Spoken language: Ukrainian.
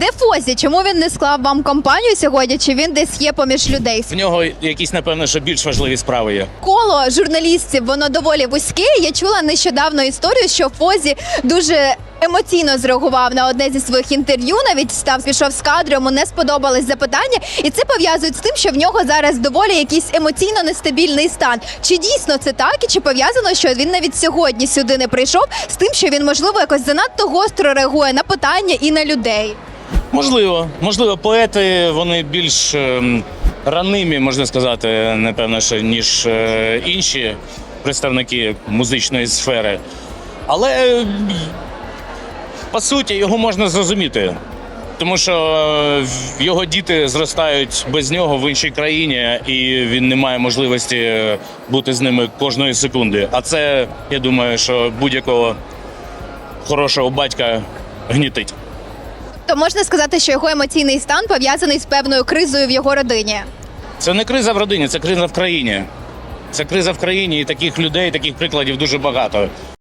Де Фозі? Чому він не склав вам компанію сьогодні? Чи він десь є поміж людей? В нього якісь, напевно, що більш важливі справи є. Коло журналістів воно доволі вузьке. Я чула нещодавно історію, що Фозі дуже. Емоційно зреагував на одне зі своїх інтерв'ю, навіть став пішов з кадру, йому не сподобались запитання, і це пов'язують з тим, що в нього зараз доволі якийсь емоційно нестабільний стан. Чи дійсно це так, і чи пов'язано, що він навіть сьогодні сюди не прийшов з тим, що він можливо якось занадто гостро реагує на питання і на людей? Можливо, можливо, поети вони більш ем, ранимі, можна сказати, напевно, ніж е, інші представники музичної сфери. Але ем, по суті його можна зрозуміти. Тому що е, його діти зростають без нього в іншій країні, і він не має можливості е, бути з ними кожної секунди. А це, я думаю, що будь-якого хорошого батька гнітить. То можна сказати, що його емоційний стан пов'язаний з певною кризою в його родині. Це не криза в родині, це криза в країні. Це криза в країні, і таких людей, таких прикладів дуже багато.